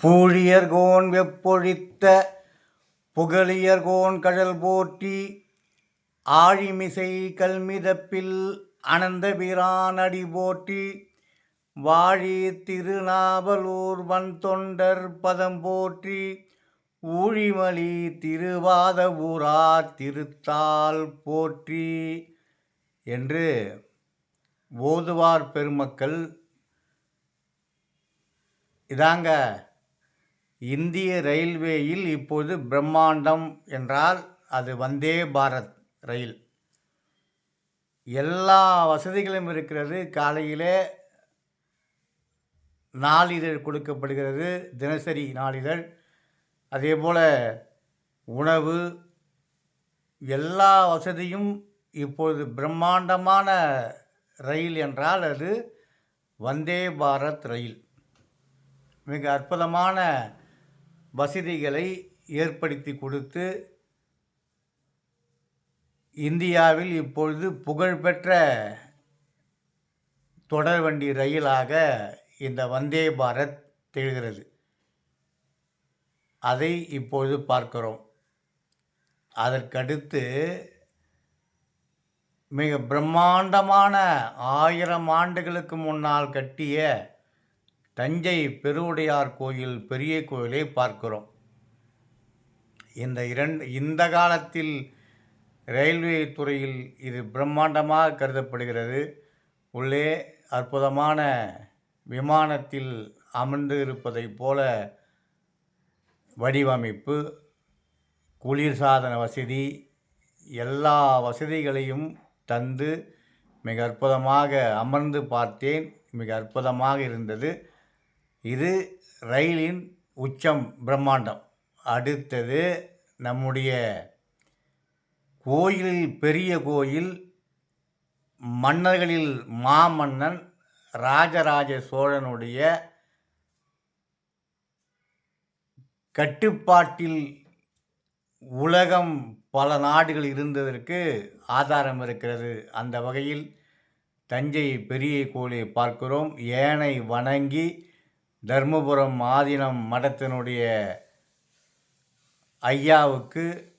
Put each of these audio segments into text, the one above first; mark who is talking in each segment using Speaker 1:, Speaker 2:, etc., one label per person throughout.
Speaker 1: பூழியர்கோன் வெப்பொழித்த புகழியர்கோன் கழல் போற்றி ஆழிமிசை கல்மிதப்பில் அனந்தபிரான் அடி போற்றி வாழி திருநாவலூர் வன் தொண்டர் பதம் போற்றி ஊழிமலி திருவாத ஊரா திருத்தால் போற்றி என்று ஓதுவார் பெருமக்கள் இதாங்க இந்திய ரயில்வேயில் இப்போது பிரம்மாண்டம் என்றால் அது வந்தே பாரத் ரயில். எல்லா வசதிகளும் இருக்கிறது. காலையிலே நாளிதழ் கொடுக்கப்படுகிறது. தினசரி நாளிதழ். அதே போல் உணவு எல்லா வசதியும் இப்பொழுது பிரம்மாண்டமான ரயில் என்றால் அது வந்தே பாரத் ரயில். மிக அற்புதமான வசதிகளை ஏற்படுத்தி கொடுத்து இந்தியாவில் இப்பொழுது புகழ்பெற்ற தொடர்வண்டி ரயிலாக இந்த வந்தே பாரத் திகழ்கிறது. அதை இப்பொழுது பார்க்கிறோம். அதற்கடுத்து மிக பிரம்மாண்டமான ஆயிரம் ஆண்டுகளுக்கு முன்னால் கட்டிய தஞ்சை பெருவுடையார் கோயில் பெரிய கோயிலை பார்க்கிறோம். இந்த இரண்டு இந்த காலத்தில் ரயில்வே துறையில் இது பிரம்மாண்டமாக கருதப்படுகிறது. உள்ளே அற்புதமான விமானத்தில் அமர்ந்து இருப்பதைப் போல வடிவமைப்பு குளிர்சாதன வசதி எல்லா வசதிகளையும் தந்து மிக அற்புதமாக அமர்ந்து பார்த்தேன். மிக அற்புதமாக இருந்தது. இது ரயிலின் உச்சம் பிரம்மாண்டம். அடுத்தது நம்முடைய கோயிலில் பெரிய கோயில் மன்னர்களில் மாமன்னன் ராஜராஜ சோழனுடைய கட்டுப்பாட்டில் உலகம் பல நாடுகள் இருந்ததற்கு ஆதாரம் இருக்கிறது. அந்த வகையில் தஞ்சை பெரிய கோயிலை பார்க்கிறோம். ஏனை வணங்கி தர்மபுரம் ஆதீனம் மடத்தினுடைய ஐயாவுக்கு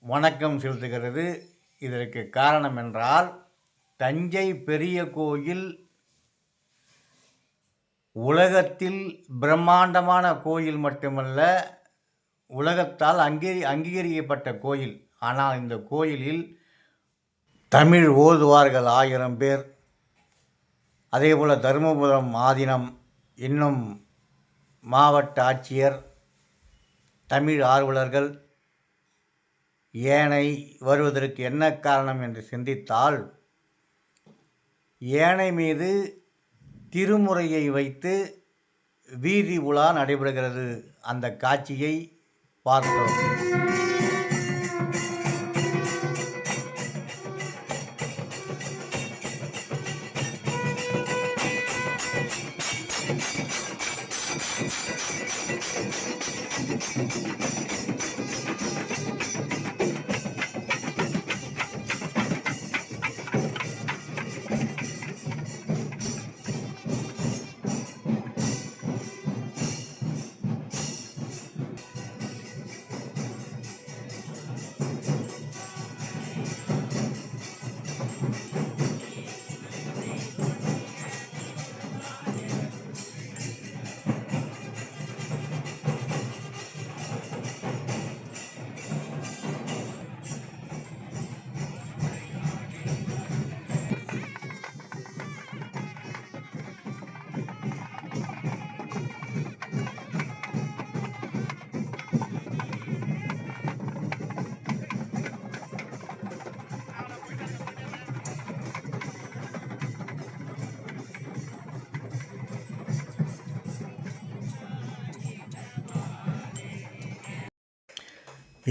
Speaker 1: வணக்கம் செலுத்துகிறது. இதற்கு காரணம் என்றால் தஞ்சை பெரிய கோயில் உலகத்தில் பிரம்மாண்டமான கோயில் மட்டுமல்ல உலகத்தால் அங்கீகரி அங்கீகரிக்கப்பட்ட கோயில். ஆனால் இந்த கோயிலில் தமிழ் ஓதுவார்கள் ஆயிரம் பேர். அதேபோல் தருமபுரம் ஆதீனம் இன்னும் மாவட்ட ஆட்சியர் தமிழ் ஆர்வலர்கள் ஏனை வருவதற்கு என்ன காரணம் என்று சிந்தித்தால் ஏனை மீது திருமுறையை வைத்து வீதி உலா நடைபெறுகிறது. அந்த காட்சியை பார்த்தோம்.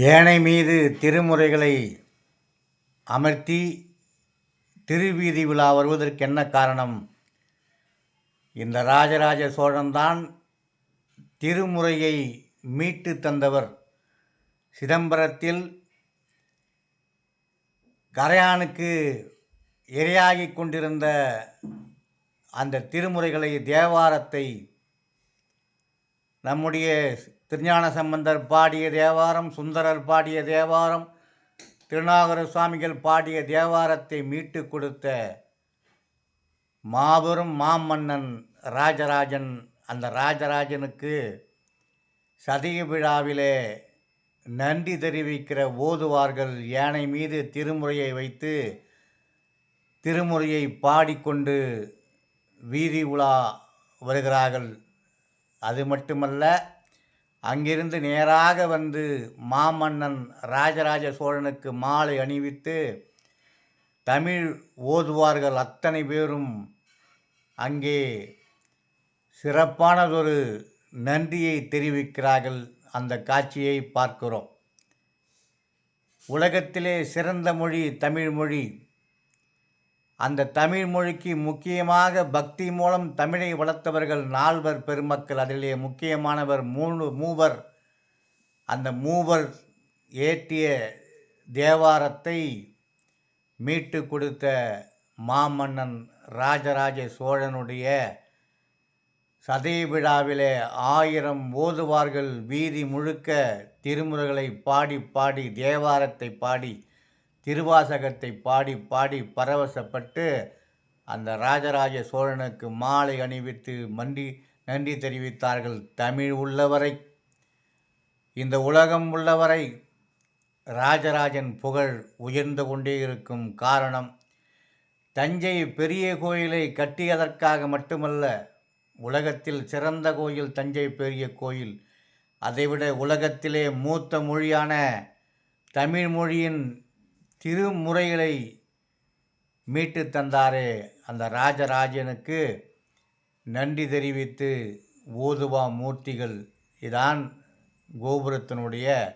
Speaker 1: ஏனை மீது திருமுறைகளை அமர்த்தி திருவீதி விழா வருவதற்கு என்ன காரணம்? இந்த ராஜராஜ சோழன்தான் திருமுறையை மீட்டு தந்தவர். சிதம்பரத்தில் கரையானுக்கு இரையாகி கொண்டிருந்த அந்த திருமுறைகளை தேவாரத்தை நம்முடைய திருஞான சம்பந்தர் பாடிய தேவாரம் சுந்தரர் பாடிய தேவாரம் திருநாகர சுவாமிகள் பாடிய தேவாரத்தை மீட்டு கொடுத்த மாபெரும் மாமன்னன் ராஜராஜன் அந்த ராஜராஜனுக்கு சதய விழாவிலே நன்றி தெரிவிக்கிற ஓதுவார்கள் யானை மீது திருமுறையை வைத்து திருமுறையை பாடிக்கொண்டு வீதி உலா வருகிறார்கள். அது மட்டுமல்ல அங்கிருந்து நேராக வந்து மாமன்னன் ராஜராஜ சோழனுக்கு மாலை அணிவித்து தமிழ் ஓதுவார்கள் அத்தனை பேரும் அங்கே சிறப்பானதொரு நன்றியை தெரிவிக்கிறார்கள். அந்த காட்சியை பார்க்கிறோம். உலகத்திலே சிறந்த மொழி தமிழ் மொழி. அந்த தமிழ் மொழிக்கு முக்கியமாக பக்தி மூலம் தமிழை வளர்த்தவர்கள் நால்வர் பெருமக்கள். அதிலே முக்கியமானவர் மூணு மூவர். அந்த மூவர் ஏற்றிய தேவாரத்தை மீட்டு கொடுத்த மாமன்னன் ராஜராஜ சோழனுடைய சதய விழாவிலே ஆயிரம் ஓதுவார்கள். வீதி முழுக்க திருமுறைகளை பாடி பாடி தேவாரத்தை பாடி திருவாசகத்தை பாடி பாடி பரவசப்பட்டு அந்த ராஜராஜ சோழனுக்கு மாலை அணிவித்து மண்டி நன்றி தெரிவித்தார்கள் தமிழ் உள்ளவரை. இந்த உலகம் உள்ளவரை ராஜராஜன் புகழ் உயர்ந்து கொண்டே இருக்கும் காரணம் தஞ்சை பெரிய கோயிலை கட்டியதற்காக மட்டுமல்ல உலகத்தில் சிறந்த கோயில் தஞ்சை பெரிய கோயில். அதைவிட உலகத்திலே மூத்த மொழியான தமிழ் மொழியின் திருமுறைகளை மீட்டு தந்தாரே அந்த ராஜராஜனுக்கு நன்றி தெரிவித்து ஓதுவா மூர்த்திகள் இதான் கோபுரத்தினுடைய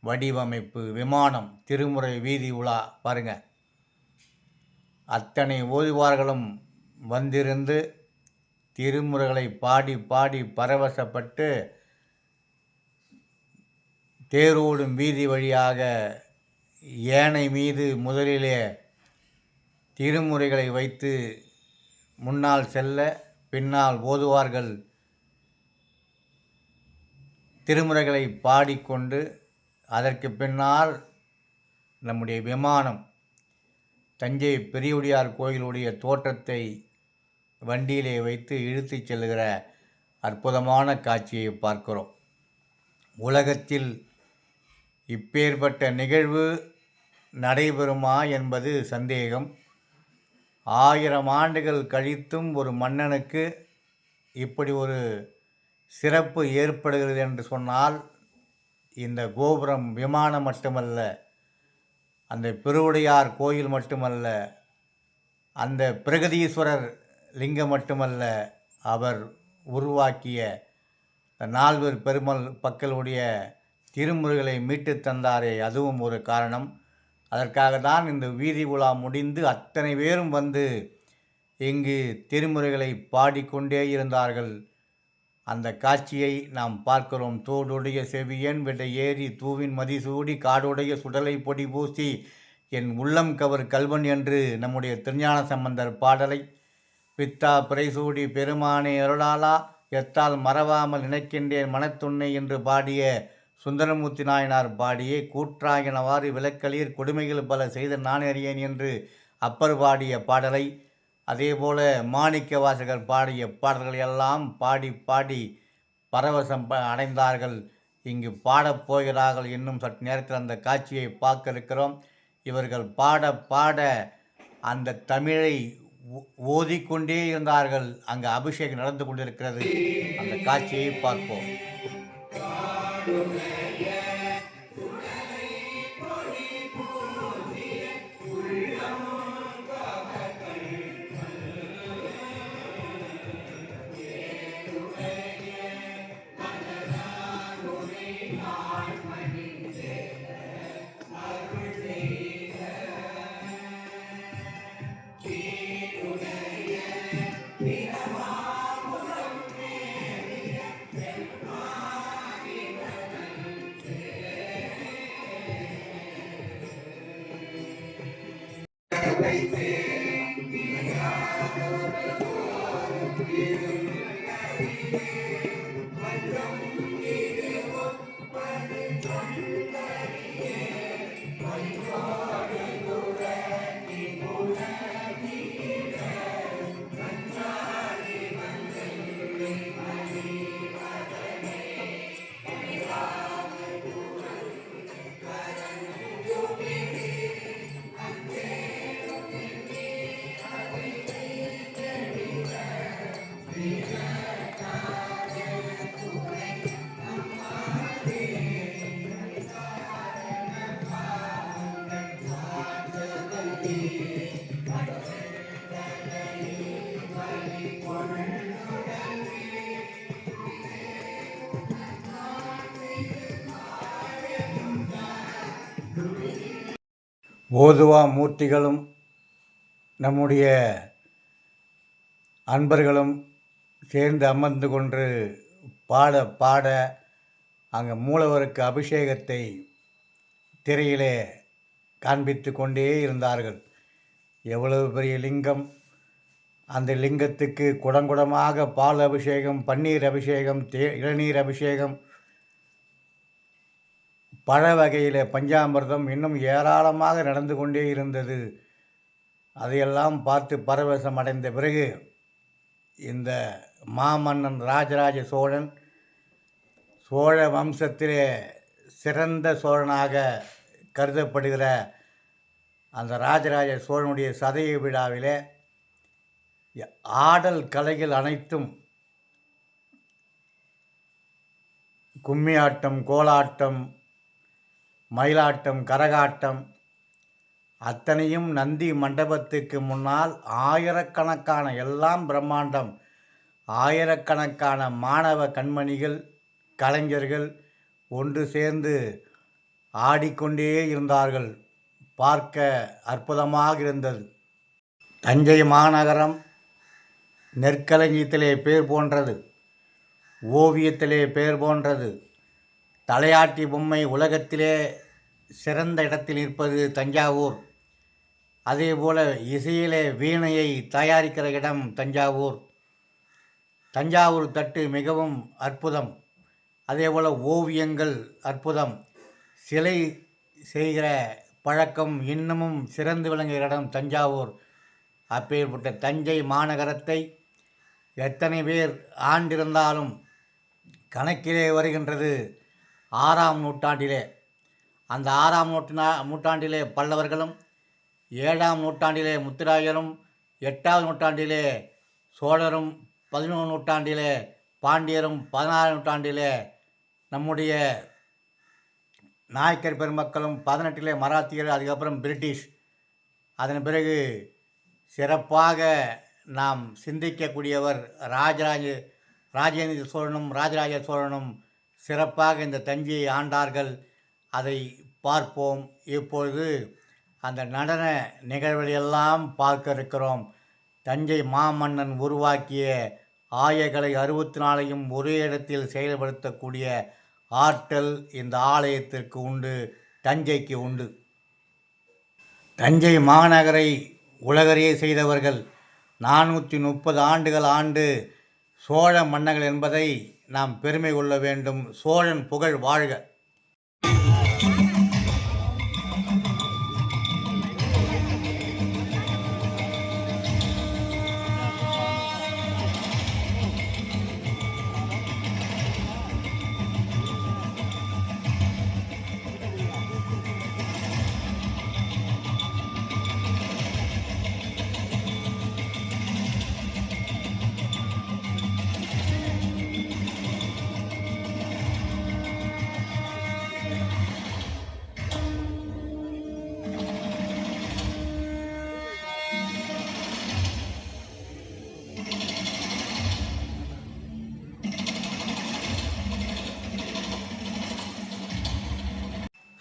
Speaker 1: வடிவமைப்பு விமானம் திருமுறை வீதி உலா. பாருங்க. அத்தனை ஓதுவார்களும் வந்திருந்து திருமுறைகளை பாடி பாடி பரவசப்பட்டு தேரோடும் வீதி வழியாக யானை மீது முதலிலே திருமுறைகளை வைத்து முன்னால் செல்ல பின்னால் ஓதுவார்கள். திருமுறைகளை பாடிக்கொண்டு அதற்கு பின்னால் நம்முடைய விமானம் தஞ்சை பெரியவுடையார் கோயிலுடைய தோற்றத்தை வண்டியிலே வைத்து இழுத்துச் செல்கிற அற்புதமான காட்சியை பார்க்கிறோம். உலகத்தில் இப்பேற்பட்ட நிகழ்வு நடைபெறுமா என்பது சந்தேகம். ஆயிரம் ஆண்டுகள் கழித்தும் ஒரு மன்னனுக்கு இப்படி ஒரு சிறப்பு ஏற்படுகிறது என்று சொன்னால் இந்த கோபுரம் விமானம் மட்டுமல்ல அந்த பெருவுடையார் கோயில் மட்டுமல்ல அந்த பிரகதீஸ்வரர் லிங்கம் மட்டுமல்ல அவர் உருவாக்கிய நால்வர் பெருமல் மக்களுடைய திருமுறைகளை மீட்டு தந்தாரே அதுவும் ஒரு காரணம். அதற்காக தான் இந்த வீதி உலா முடிந்து அத்தனை பேரும் வந்து இங்கு திருமுறைகளை பாடிக்கொண்டே இருந்தார்கள். அந்த காட்சியை நாம் பார்க்கிறோம். தோடுடைய செவியன் விடை ஏறி தூவின் மதிசூடி காடுடைய சுடலை பொடி பூசி என் உள்ளம் கவர் கல்வன் என்று நம்முடைய திருஞான சம்பந்தர் பாடலை பித்தா பிறைசூடி பெருமானே அருளாலா எத்தால் மறவாமல் நினைக்கின்றேன் மனத்துண்ணை என்று பாடிய சுந்தரமூர்த்தி நாயனார் பாடியே கூற்றாகினவாறு விளக்களீர் கொடுமைகள் பல செய்த நான் அறியேன் என்று அப்பர் பாடிய பாடலை அதேபோல மாணிக்க வாசகர் பாடிய பாடல்களை எல்லாம் பாடி பாடி பரவசம் அடைந்தார்கள். இங்கு பாடப் போகிறார்கள் இன்னும் சற்று நேரத்தில் அந்த காட்சியை பார்க்க இருக்கிறோம். இவர்கள் பாட பாட அந்த தமிழை ஓதிக்கொண்டே இருந்தார்கள். அங்கு அபிஷேகம் நடந்து கொண்டிருக்கிறது. அந்த காட்சியை பார்ப்போம். Amém. ஓதுவா மூர்த்திகளும் நம்முடைய அன்பர்களும் சேர்ந்து அமர்ந்து கொண்டு பாட பாட அங்கே மூலவருக்கு அபிஷேகத்தை திரையிலே காண்பித்து கொண்டே இருந்தார்கள். எவ்வளவு பெரிய லிங்கம்? அந்த லிங்கத்துக்கு குடங்குடமாக பால் அபிஷேகம் பன்னீர் அபிஷேகம் தே இளநீர் அபிஷேகம் பழ வகையில் பஞ்சாமிர்தம் இன்னும் ஏராளமாக நடந்து கொண்டே இருந்தது. அதையெல்லாம் பார்த்து பரவசம் அடைந்த பிறகு இந்த மாமன்னன் ராஜராஜ சோழன் சோழ வம்சத்திலே சிறந்த சோழனாக கருதப்படுகிற அந்த ராஜராஜ சோழனுடைய சதய விழாவிலே ஆடல் கலைகள் அனைத்தும் கும்மியாட்டம் கோலாட்டம் மயிலாட்டம் கரகாட்டம் அத்தனையும் நந்தி மண்டபத்துக்கு முன்னால் ஆயிரக்கணக்கான எல்லாம் பிரம்மாண்டம். ஆயிரக்கணக்கான மாணவ கண்மணிகள் கலைஞர்கள் ஒன்று சேர்ந்து ஆடிக்கொண்டே இருந்தார்கள். பார்க்க அற்புதமாக இருந்தது தஞ்சை மாநகரம் நெற்களஞ்சியத்திலே பேர் போன்றது. ஓவியத்திலே பேர் போன்றது. தலையாட்டி பொம்மை உலகத்திலே சிறந்த இடத்தில் இருப்பது தஞ்சாவூர். அதே போல் இசையிலே வீணையை தயாரிக்கிற இடம் தஞ்சாவூர். தஞ்சாவூர் தட்டு மிகவும் அற்புதம். அதே போல் ஓவியங்கள் அற்புதம். சிலை செய்கிற பழக்கம் இன்னமும் சிறந்து விளங்குகிற இடம் தஞ்சாவூர். அப்பேற்பட்ட தஞ்சை மாநகரத்தை எத்தனை பேர் ஆண்டிருந்தாலும் கணக்கிலே வருகின்றது ஆறாம் நூற்றாண்டிலே. அந்த ஆறாம் நூற்றா நூற்றாண்டிலே பல்லவர்களும் ஏழாம் நூற்றாண்டிலே முத்துராயரும் எட்டாவது நூற்றாண்டிலே சோழரும் பதினொன்று நூற்றாண்டிலே பாண்டியரும் பதினாறு நூற்றாண்டிலே நம்முடைய நாயக்கர் பெருமக்களும் பதினெட்டிலே மராத்தியர் அதுக்கப்புறம் பிரிட்டிஷ். அதன் பிறகு சிறப்பாக நாம் சிந்திக்கக்கூடியவர் ராஜராஜ ராஜேந்திர சோழனும் ராஜராஜ சோழனும் சிறப்பாக இந்த தஞ்சையை ஆண்டார்கள். அதை பார்ப்போம். இப்பொழுது அந்த நடன நிகழ்வுகளெல்லாம் பார்க்க இருக்கிறோம். தஞ்சை மாமன்னன் உருவாக்கிய ஆயகளை அறுபத்தி நாளையும் ஒரே இடத்தில் செயல்படுத்தக்கூடிய ஆற்றல் இந்த ஆலயத்திற்கு உண்டு தஞ்சைக்கு உண்டு. தஞ்சை மாநகரை உலகறிய செய்தவர்கள் நானூற்றி முப்பது ஆண்டுகள் ஆண்டு சோழ மன்னர்கள் என்பதை நாம் பெருமை கொள்ள வேண்டும். சோழன் புகழ் வாழ்க.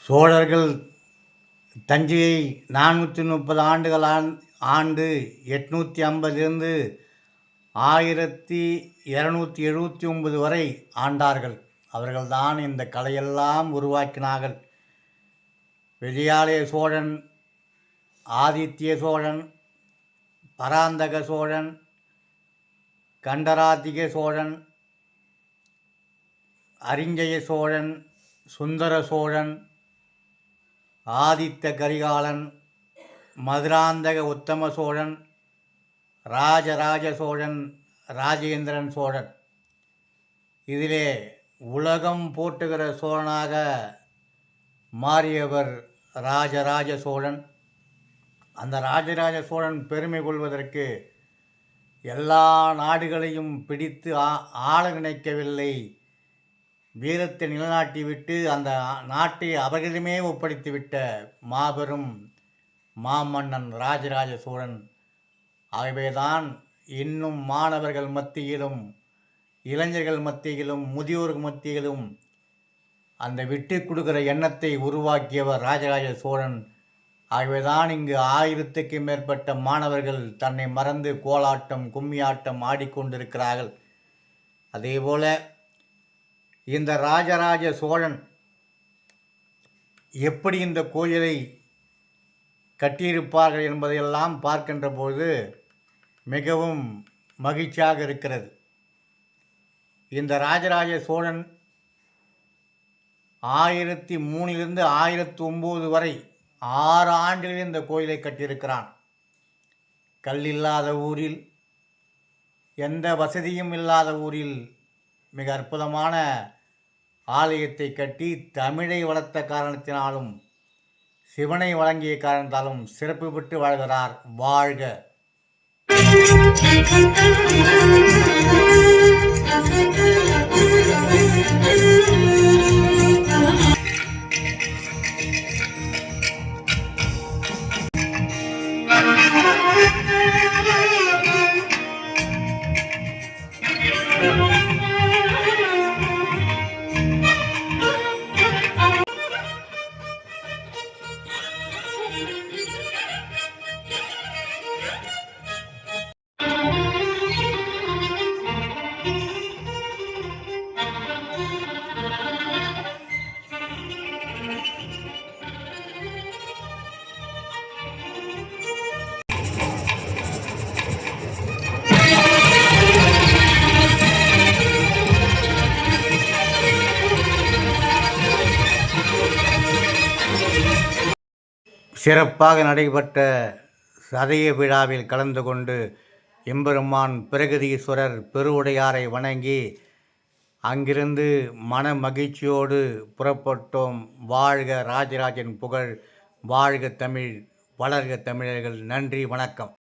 Speaker 1: சோழர்கள் தஞ்சையை நானூற்றி முப்பது ஆண்டுகள் ஆண் ஆண்டு எட்நூற்றி ஐம்பதுலேருந்து ஆயிரத்தி இரநூத்தி எழுபத்தி ஒன்பது வரை ஆண்டார்கள். அவர்கள்தான் இந்த கலையெல்லாம் உருவாக்கினார்கள். விஜயாலய சோழன் ஆதித்ய சோழன் பராந்தக சோழன் கண்டராதிக சோழன் அரிஞ்சய சோழன் சுந்தர சோழன் ஆதித்த கரிகாலன் மதுராந்தக உத்தம சோழன் ராஜராஜ சோழன் ராஜேந்திரன் சோழன். இதிலே உலகம் போட்டுகிற சோழனாக மாறியவர் ராஜராஜ சோழன். அந்த ராஜராஜ சோழன் பெருமை கொள்வதற்கு எல்லா நாடுகளையும் பிடித்து ஆ ஆள நினைக்கவில்லை. வீரத்தை நிலைநாட்டிவிட்டு அந்த நாட்டை அவர்களிடமே ஒப்படைத்துவிட்ட மாபெரும் மாமன்னன் ராஜராஜ சோழன். ஆகவேதான் இன்னும் மாணவர்கள் மத்தியிலும் இளைஞர்கள் மத்தியிலும் முதியோர் மத்தியிலும் அந்த விட்டு கொடுக்கிற எண்ணத்தை உருவாக்கியவர் ராஜராஜ சோழன். ஆகவேதான் இங்கு ஆயிரத்துக்கு மேற்பட்ட மாணவர்கள் தன்னை மறந்து கோலாட்டம் கும்மியாட்டம் ஆடிக்கொண்டிருக்கிறார்கள். அதேபோல இந்த ராஜராஜ சோழன் எப்படி இந்த கோயிலை கட்டியிருப்பார்கள் என்பதையெல்லாம் பார்க்கின்ற பொழுது மிகவும் மகிழ்ச்சியாக இருக்கிறது. இந்த ராஜராஜ சோழன் ஆயிரத்தி மூணிலிருந்து ஆயிரத்தி ஒம்பது வரை ஆறு ஆண்டுகளில் இந்த கோயிலை கட்டியிருக்கிறான். கல் இல்லாத ஊரில் எந்த வசதியும் இல்லாத ஊரில் மிக அற்புதமான ஆலயத்தை கட்டி தமிழை வளர்த்த காரணத்தினாலும் சிவனை வழங்கிய காரணத்தாலும் சிறப்பு பெற்று வாழ்கிறார் வாழ்க. சிறப்பாக நடைபெற்ற சதய விழாவில் கலந்து கொண்டு எம்பெருமான் பிரகதீஸ்வரர் பெருவுடையாரை வணங்கி அங்கிருந்து மன மகிழ்ச்சியோடு புறப்பட்டோம். வாழ்க ராஜராஜன் புகழ் வாழ்க தமிழ் வளர்க தமிழர்கள். நன்றி வணக்கம்.